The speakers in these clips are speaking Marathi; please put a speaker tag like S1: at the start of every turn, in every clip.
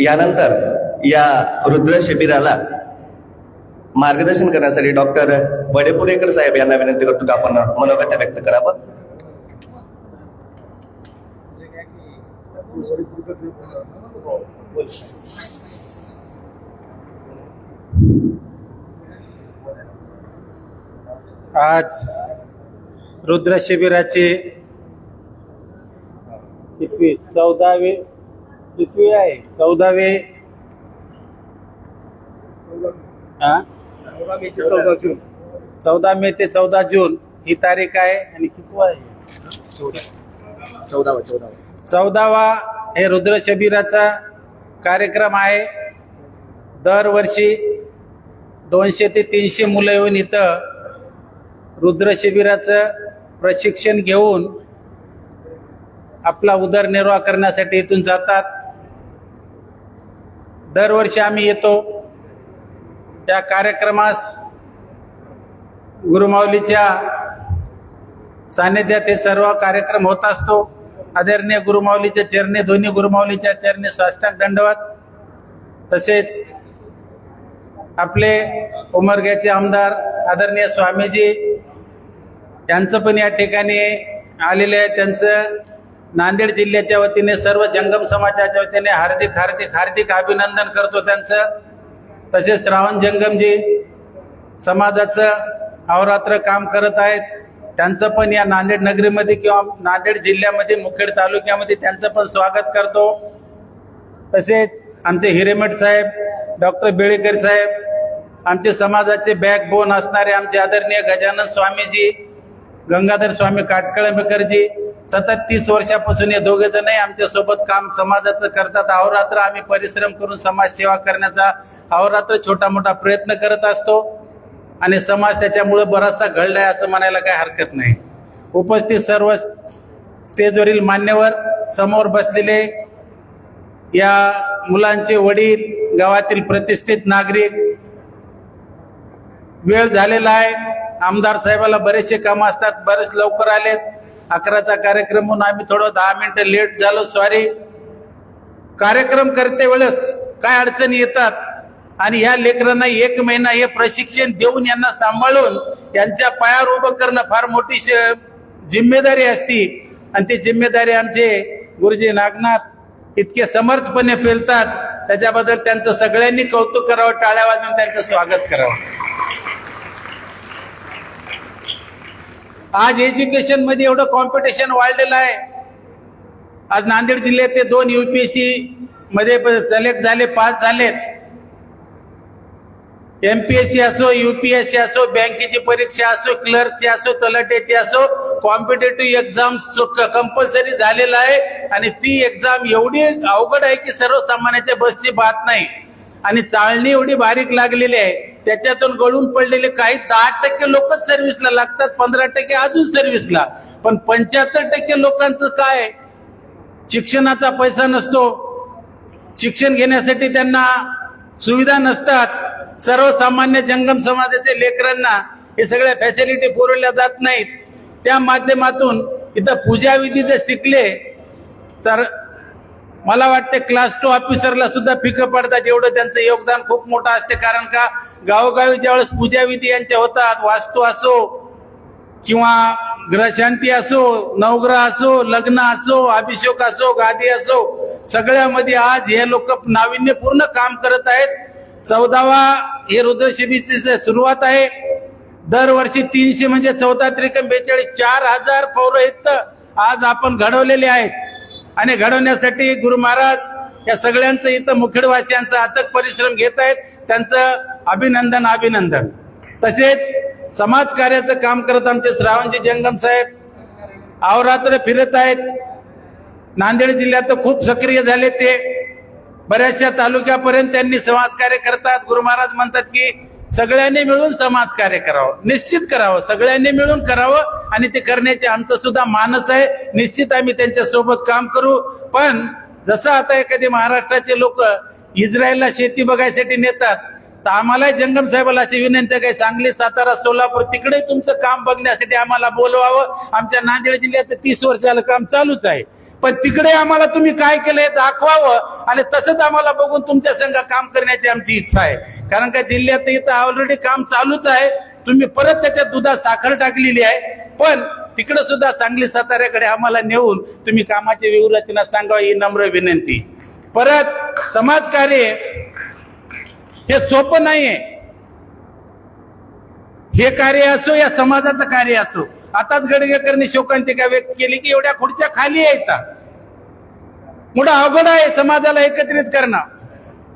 S1: यानंतर या रुद्र शिबिराला मार्गदर्शन करण्यासाठी डॉक्टर वडेपुरेकर साहेब यांना विनंती करतो की आपण मनोगत व्यक्त करावं.
S2: आज रुद्र शिबिराची कितवी चौदावे कितवी आहे? चौदावे. हा? चौदा मे ते चौदा जून ही तारीख आहे. आणि किती आहे? चौदावा हे रुद्र शिबिराचा कार्यक्रम आहे. दरवर्षी दोनशे ते तीनशे मुलं येऊन इथं रुद्र शिबिराचं प्रशिक्षण घेऊन आपला उदरनिर्वाह करण्यासाठी इथून जातात. दरवर्षी आम्ही येतो. त्या कार्यक्रमास गुरुमाऊलीच्या सानिध्यात हे सर्व कार्यक्रम होत असतो. आदरणीय गुरुमाऊलीच्या चरणी दोन्ही गुरुमाऊलीच्या चरणी साष्टांग दंडवत. तसेच आपले उमरग्याचे आमदार आदरणीय स्वामीजी यांचं पण या ठिकाणी आलेले आहे. त्यांचं नांदेड जिल्ह्याच्या वतीने सर्व जंगम समाजाच्या वतीने हार्दिक हार्दिक हार्दिक अभिनंदन करतो त्यांचं. तसेच श्रावण जंगमजी समाजाचं अहोरात्र काम करत आहेत. त्यांचं पण या नांदेड नगरीमध्ये किंवा नांदेड जिल्ह्यामध्ये मुखेड तालुक्यामध्ये त्यांचं पण स्वागत करतो. तसेच आमचे हिरेमठ साहेब डॉक्टर बेळेकर साहेब आमचे समाजाचे बॅकबोन असणारे आमचे आदरणीय गजानन स्वामीजी गंगाधर स्वामी काटकळंबेकरजी सतत तीस वर्षापासून हे दोघे जणही आमच्यासोबत काम समाजाचं करतात. अहोरात्र आम्ही परिश्रम करून समाजसेवा करण्याचा अहोरात्र छोटा मोठा प्रयत्न करत असतो. आणि समाज त्याच्यामुळे बराचसा घडलाय असं म्हणायला काही हरकत नाही. उपस्थित सर्व स्टेजवरील मान्यवर समोर बसलेले या मुलांचे वडील गावातील प्रतिष्ठित नागरिक वेळ झालेला आहे. आमदार साहेबाला बरेचसे कामं असतात. बरेच लवकर आलेत. अकराचा कार्यक्रम म्हणून आम्ही थोडं दहा मिनटं लेट झालो सॉरी कार्यक्रम करते वेळेस काय अडचणी येतात? आणि ह्या लेकरांना एक महिना हे प्रशिक्षण देऊन यांना सांभाळून यांच्या पायावर उभं करणं फार मोठी जिम्मेदारी असती. आणि ती जिम्मेदारी आमचे गुरुजी नागनाथ इतके समर्थपणे पेलतात. त्याच्याबद्दल त्यांचं सगळ्यांनी कौतुक करावं टाळ्या वाजून त्यांचं स्वागत करावं. आज एज्युकेशनमध्ये एवढं कॉम्पिटिशन वाढलेलं आहे. आज नांदेड जिल्ह्यात ते दोन युपीएससी मध्ये सिलेक्ट झाले पास झालेत. एमपीएससी असो युपीएससी असो बँकेची परीक्षा असो क्लर्कची असो तलाट्याची असो कॉम्पिटेटिव्ह एक्झाम कंपल्सरी झालेला आहे. आणि ती एक्झाम एवढी अवघड आहे की सर्वसामान्याच्या बसची बात नाही. आणि चाळणी एवढी बारीक लागलेली आहे. त्याच्यातून गळून पडलेले काही दहा टक्के लोकच सर्व्हिसला लागतात पंधरा टक्के अजून सर्व्हिसला पण पंच्याहत्तर टक्के लोकांचं काय? शिक्षणाचा पैसा नसतो. शिक्षण घेण्यासाठी त्यांना सुविधा नसतात. सर्वसामान्य जंगम समाजाच्या लेकरांना हे सगळ्या फॅसिलिटी पुरवल्या जात नाहीत. त्या माध्यमातून इथं पूजाविधी जर शिकले तर मला वाटते क्लास टू ऑफिसरला सुद्धा फिकं पडतात. एवढं त्यांचं योगदान खूप मोठं असते. कारण का? गावोगावी ज्यावेळेस पूजाविधी यांच्या होतात वास्तू असो किंवा ग्रहशांती असो नवग्रह असो लग्न असो अभिषेक असो गादी असो सगळ्यामध्ये आज हे लोक नाविन्यपूर्ण काम करत आहेत. चौदावा हे रुद्रशिबीची सुरुवात आहे दरवर्षी तीनशे म्हणजे चौदा त्रिकम बेचाळीस चार हजार पौरोहित आज आपण घडवलेले आहेत. आणि घडवण्यासाठी गुरु महाराज या सगळ्यांचं इथं मुखेडवासियांचा अथक परिश्रम घेत आहेत. त्यांचं अभिनंदन अभिनंदन. तसेच समाज कार्याचं काम करत आमचे श्रावणजी जंगम साहेब अवरात्र फिरत आहेत. नांदेड जिल्ह्यात तर खूप सक्रिय झाले ते. बऱ्याचशा तालुक्यापर्यंत त्यांनी समाजकार्य करतात. गुरु महाराज म्हणतात की सगळ्यांनी मिळून समाजकार्य करावं. निश्चित करावं. सगळ्यांनी मिळून करावं आणि ते करण्याचे आमचं सुद्धा मानस आहे. निश्चित आम्ही त्यांच्यासोबत काम करू. पण जसं आता एखादी महाराष्ट्राचे लोक इस्रायलला शेती बघायसाठी नेतात तर आम्हाला जंगम साहेबाला अशी विनंती काही सांगली सातारा सोलापूर तिकडे तुमचं काम बघण्यासाठी आम्हाला बोलवावं. आमच्या नांदेड जिल्ह्यात तीस वर्षाला काम चालूच आहे. पण तिकडे आम्हाला तुम्ही काय केलंय दाखवावं आणि तसंच आम्हाला बघून तुमच्या संघ काम करण्याची आमची इच्छा आहे. कारण काय दिल्ल्यात इथं ऑलरेडी काम चालूच आहे. तुम्ही परत त्याच्या दुधात साखर टाकलेली आहे. पण तिकडे सुद्धा सांगली साताऱ्याकडे आम्हाला नेऊन तुम्ही कामाची व्यूहरचना सांगावा ही नम्र विनंती. परत समाजकार्य हे सोपं नाहीये. हे कार्य असो या समाजाचं कार्य असो. आताच गडगेकरनी शोकांतिका व्यक्त केली की एवढ्या खुर्च्या खाली येतात मोठा अवघड आहे समाजाला एकत्रित करणं.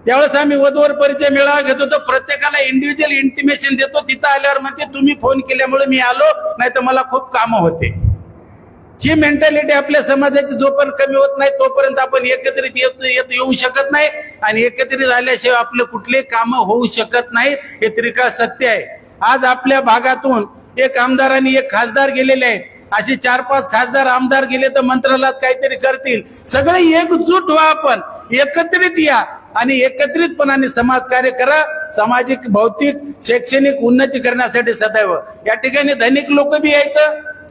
S2: त्यावेळेस आम्ही वधूवर परिचय मेळावा घेतो होतो. प्रत्येकाला इंडिव्हिज्युअल इंटिमेशन देतो. तिथं आल्यावर म्हणते तुम्ही फोन केल्यामुळे मी आलो नाही तर मला खूप कामं होते. ही मेंटॅलिटी आपल्या समाजाची जोपर्यंत कमी होत नाही तोपर्यंत आपण एकत्रित येत येत येऊ शकत नाही. आणि एकत्रित आल्याशिवाय आपले कुठले कामं होऊ शकत नाहीत हे त्रिकाळ सत्य आहे. आज आपल्या भागातून एक आमदार आणि एक खासदार गेलेले आहेत. असे चार पाच खासदार आमदार गेले तर मंत्रालयात काहीतरी करतील. सगळे एकजूट व्हा आपण. एकत्रित या आणि एकत्रितपणाने समाजकार्य करा. सामाजिक भौतिक शैक्षणिक उन्नती करण्यासाठी सदैव. या ठिकाणी धनिक लोक बी आहेत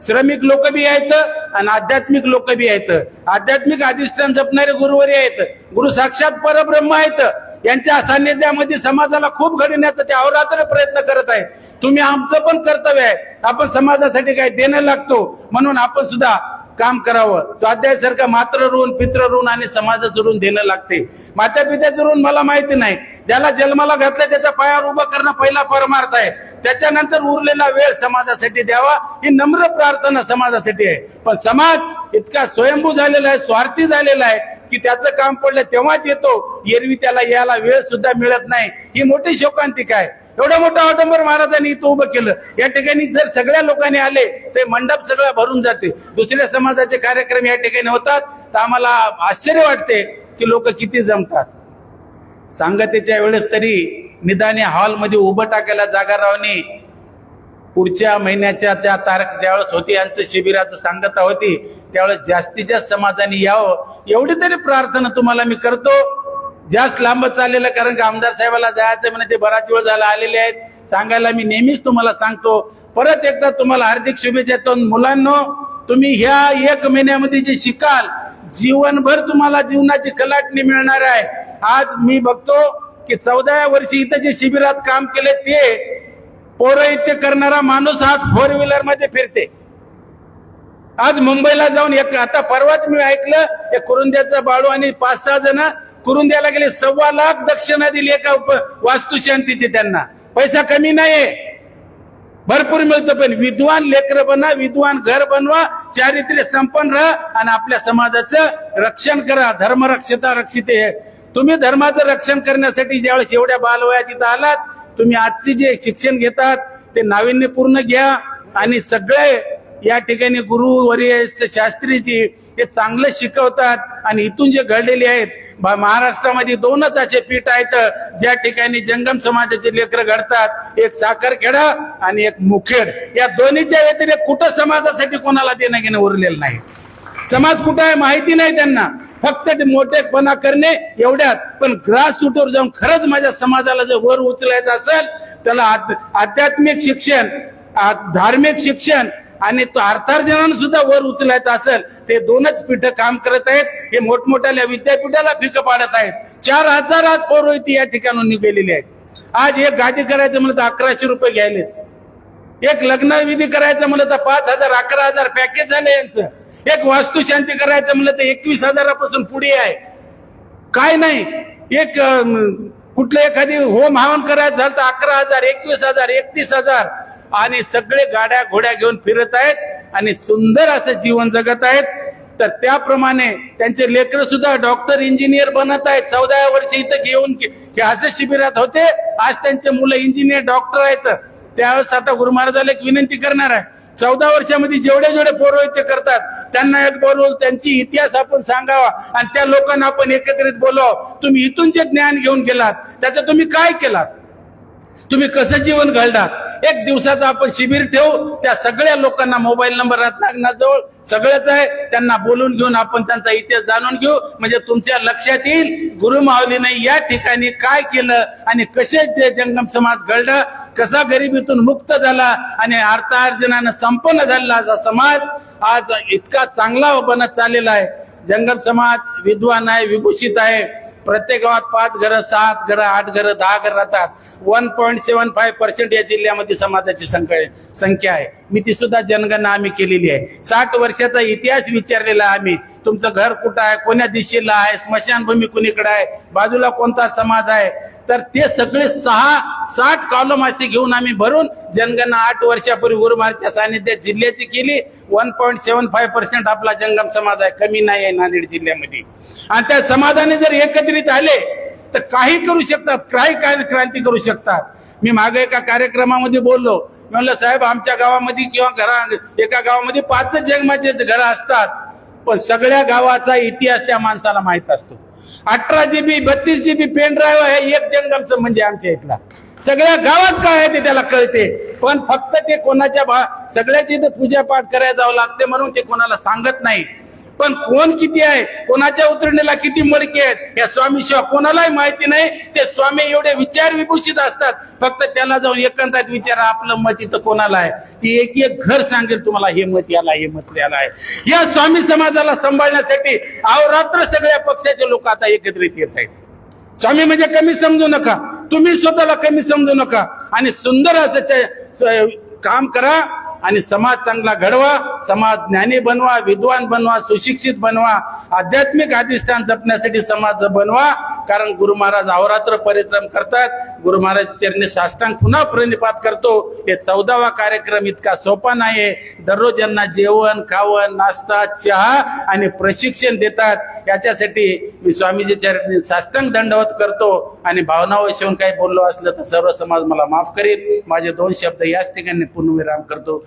S2: श्रमिक लोक बी आहेत आणि आध्यात्मिक लोक बी आहेत. आध्यात्मिक अधिष्ठान जपणारे गुरुवरी आहेत. गुरु साक्षात परब्रह्म आहेत. यांच्या सान्निध्यामध्ये समाजाला खूप घडवण्याचा ते अहोरात्र प्रयत्न करत आहे. तुम्ही आमचं पण कर्तव्य आहे. आपण समाजासाठी काय देणं लागतो. म्हणून आपण सुद्धा काम करावं. स्वाध्यायासारखं मात्र ऋण पित्र ऋण आणि समाजाचं ऋण देणं लागते. माता पित्याचं ऋण मला माहिती नाही. ज्याला जन्माला घातलं त्याच्या पायावर उभं करणं पहिला परमार्थ आहे. त्याच्यानंतर उरलेला वेळ समाजासाठी द्यावा. ही नम्र प्रार्थना समाजासाठी आहे. पण समाज इतका स्वयंभू झालेला आहे स्वार्थी झालेला आहे. की त्याचं काम पडलं तेव्हाच येतो. एरवी त्याला यायला वेळ सुद्धा मिळत नाही. ही मोठी शोकांतिका आहे. एवढं मोठं ऑटोंबर महाराजांनी इथं उभं केलं. या ठिकाणी जर सगळ्या लोकांनी आले ते मंडप सगळं भरून जाते. दुसऱ्या समाजाचे कार्यक्रम या ठिकाणी होतात. तर आम्हाला आश्चर्य वाटते की लोक किती जमतात. सांगतेच्या वेळेस तरी निदाने हॉलमध्ये उभं टाकायला जागा रावणे पुढच्या महिन्याच्या त्या तारख ज्यावेळेस होती यांचं शिबिराचं सांगता होती त्यावेळेस जास्तीत जास्त समाजाने यावं. एवढी तरी प्रार्थना तुम्हाला मी करतो. जास्त लांब चाललेलं कारण की आमदार साहेबाला जायचं म्हणे ते बराच वेळ झाला आलेले आहेत. सांगायला मी नेहमीच तुम्हाला सांगतो. परत एकदा तुम्हाला हार्दिक शुभेच्छा देतो. मुलांनो तुम्ही ह्या एक महिन्यामध्ये जे शिकाल जीवनभर तुम्हाला जीवनाची कलाटणी मिळणार आहे. आज मी बघतो की चौदाव्या वर्षी इथं जे शिबिरात काम केले ते पौरोहित्य करणारा माणूस आज फोर व्हीलरमध्ये फिरते. आज मुंबईला जाऊन एक आता परवाच मी ऐकलं या कुरुंद्याचा बाळू आणि पाच सहा जण कुरुंद्याला गेले सव्वा लाख दक्षिणा दिली एका उप- वास्तुशांतीची त्यांना. पैसा कमी नाहीये. भरपूर मिळतो पण विद्वान लेकर बना विद्वान घर बनवा चारित्र्य संपन्न राहा आणि आपल्या समाजाचं रक्षण करा. धर्मरक्षता रक्षिते तुम्ही धर्माचं रक्षण करण्यासाठी ज्यावेळेस एवढ्या बालवयात तिथं आलात तुम्ही आजचे जे शिक्षण घेतात ते नाविन्यपूर्ण घ्या आणि सगळे या ठिकाणी गुरुवर्य शास्त्रीजी हे चांगलं शिकवतात आणि इथून जे घडलेले आहेत महाराष्ट्रामध्ये दोनच असे पीठ आहेत ज्या ठिकाणी जंगम समाजाचे लेकर घडतात. एक साखरखेडा आणि एक मुखेड. या दोन्हीच्या व्यतिरिक्त कुठं समाजासाठी कोणाला देणं घेणं उरलेलं नाही? समाज कुठं आहे माहिती नाही त्यांना. फक्त ते मोठेपणा करणे एवढ्यात. पण ग्रासरूटवर जाऊन खरंच माझ्या समाजाला जर वर उचलायचं असेल त्याला आध्यात्मिक शिक्षण आ- धार्मिक शिक्षण आणि तो अर्थार्जनानं सुद्धा वर उचलायचं असेल ते दोनच पीठ काम करत आहेत. हे मोठमोठ्या विद्यापीठाला फिकं पाडत आहेत. चार हजार आज पौरोहिती या ठिकाणून निघालेली आहेत. आज एक गादी करायचं म्हणलं तर अकराशे रुपये घ्यायले एक लग्न विधी करायचं म्हणलं तर पाच हजार अकरा हजार पॅकेज झालं यांचं. एक वास्तुशांती करायचं म्हणलं तर एकवीस हजारापासून पुढे आहे. काय नाही. एक कुठलं एखादी होम हवन करायचं झालं तर अकरा हजार एकवीस हजार एकतीस हजार. आणि सगळे गाड्या घोड्या घेऊन फिरत आहेत आणि सुंदर असं जीवन जगत आहेत. तर त्याप्रमाणे त्यांचे लेकर सुद्धा डॉक्टर इंजिनियर बनत आहेत. चौदाव्या वर्षी इथं घेऊन हे असे शिबिरात होते. आज त्यांचे मुलं इंजिनियर डॉक्टर आहेत. त्यावेळेस आता गुरु महाराजाला एक विनंती करणार आहे. चौदा वर्षामध्ये जेवढे जेवढे पौरोहित्य करतात त्यांना एक बोलवून त्यांची इतिहास आपण सांगावा आणि त्या लोकांना आपण एकत्रित बोलावं. तुम्ही इथून जे ज्ञान घेऊन गेलात त्याचं तुम्ही काय केलात? तुम्ही कसं जीवन घडलात एक दिवसाचं आपण शिबिर ठेवू त्या सगळ्या लोकांना मोबाईल नंबर रत्नागिरीजवळ सगळंच आहे. त्यांना बोलून घेऊन आपण त्यांचा इतिहास जाणून घेऊ. म्हणजे तुमच्या लक्षात येईल गुरुमावलीने या ठिकाणी काय केलं आणि कसे ते जंगम समाज घडलं कसा गरिबीतून मुक्त झाला आणि अर्थार्जनानं संपन्न झालेला असा समाज आज इतका चांगला बनत चाललेला आहे. जंगम समाज विद्वान आहे विभूषित आहे. प्रत्येक गावात पाच घरं सात घरं आठ घरं दहा घरं राहतात. One point seven five percent या जिल्ह्यामध्ये समाजाची संख्या संख्या आहे. मी ती सुद्धा जनगणना आम्ही केलेली आहे. साठ वर्षाचा इतिहास विचारलेला आम्ही. तुमचं घर कुठं आहे? कोण्या दिशेला आहे? स्मशानभूमी कुणीकडे आहे? बाजूला कोणता समाज आहे? तर ते सगळे सहा साठ कॉलम असे घेऊन आम्ही भरून जनगणना आठ वर्षापूर्वी उर्मारच्या सानिध्यात जिल्ह्याची केली. One point seven five percent आपला जंगम समाज आहे. कमी नाही आहे नांदेड जिल्ह्यामध्ये. आणि त्या समाजाने जर एकत्रित आले तर काही करू शकतात. काही क्रांती करू शकतात. मी मागे एका कार्यक्रमामध्ये बोललो. म्हणलं साहेब आमच्या गावामध्ये किंवा घरा एका गावामध्ये पाचच जन्माचे घरं असतात. पण सगळ्या गावाचा इतिहास त्या माणसाला माहीत असतो. अठरा जीबी बत्तीस जीबी पेन ड्राईव्ह आहे एक जंगमचं म्हणजे आमच्या इथला. सगळ्या गावात काय आहे ते त्याला कळते. पण फक्त ते कोणाच्या भा सगळ्याची पूजा पाठ करायला जावं लागते म्हणून ते कोणाला सांगत नाही. पण कोण किती आहे? कोणाच्या उतरणीला किती मडके आहेत? या स्वामी शिवाय कोणालाही माहिती नाही. ते स्वामी एवढे विचार विभूषित असतात. फक्त त्याला जाऊन एकांतात विचारा आपलं मत इथं कोणाला आहे? ती एक एक घर सांगेल तुम्हाला हे मत याला हे मत याला आहे. या स्वामी समाजाला सांभाळण्यासाठी अवरात्र सगळ्या पक्षाचे लोक आता एकत्रित येत आहेत. स्वामी म्हणजे कमी समजू नका. तुम्ही स्वतःला कमी समजू नका. आणि सुंदर असं काम करा. आणि समाज चांगला घडवा समाज ज्ञानी बनवा विद्वान बनवा सुशिक्षित बनवा आध्यात्मिक अधिष्ठान जपण्यासाठी समाज बनवा. कारण गुरु महाराज अहोरात्र परिश्रम करतात. गुरु महाराज चरणी साष्टांग पुन्हा प्रणिपात करतो. हे चौदावा कार्यक्रम इतका सोपा नाही दररोज यांना जेवण खावण नाश्ता चहा आणि प्रशिक्षण देतात. याच्यासाठी मी स्वामीजी चरणी साष्टांग दंडवत करतो. आणि भावनावशून काही बोललो असलं तर सर्व समाज मला माफ करीत माझे दोन शब्द याच ठिकाणी पूर्णविराम करतो.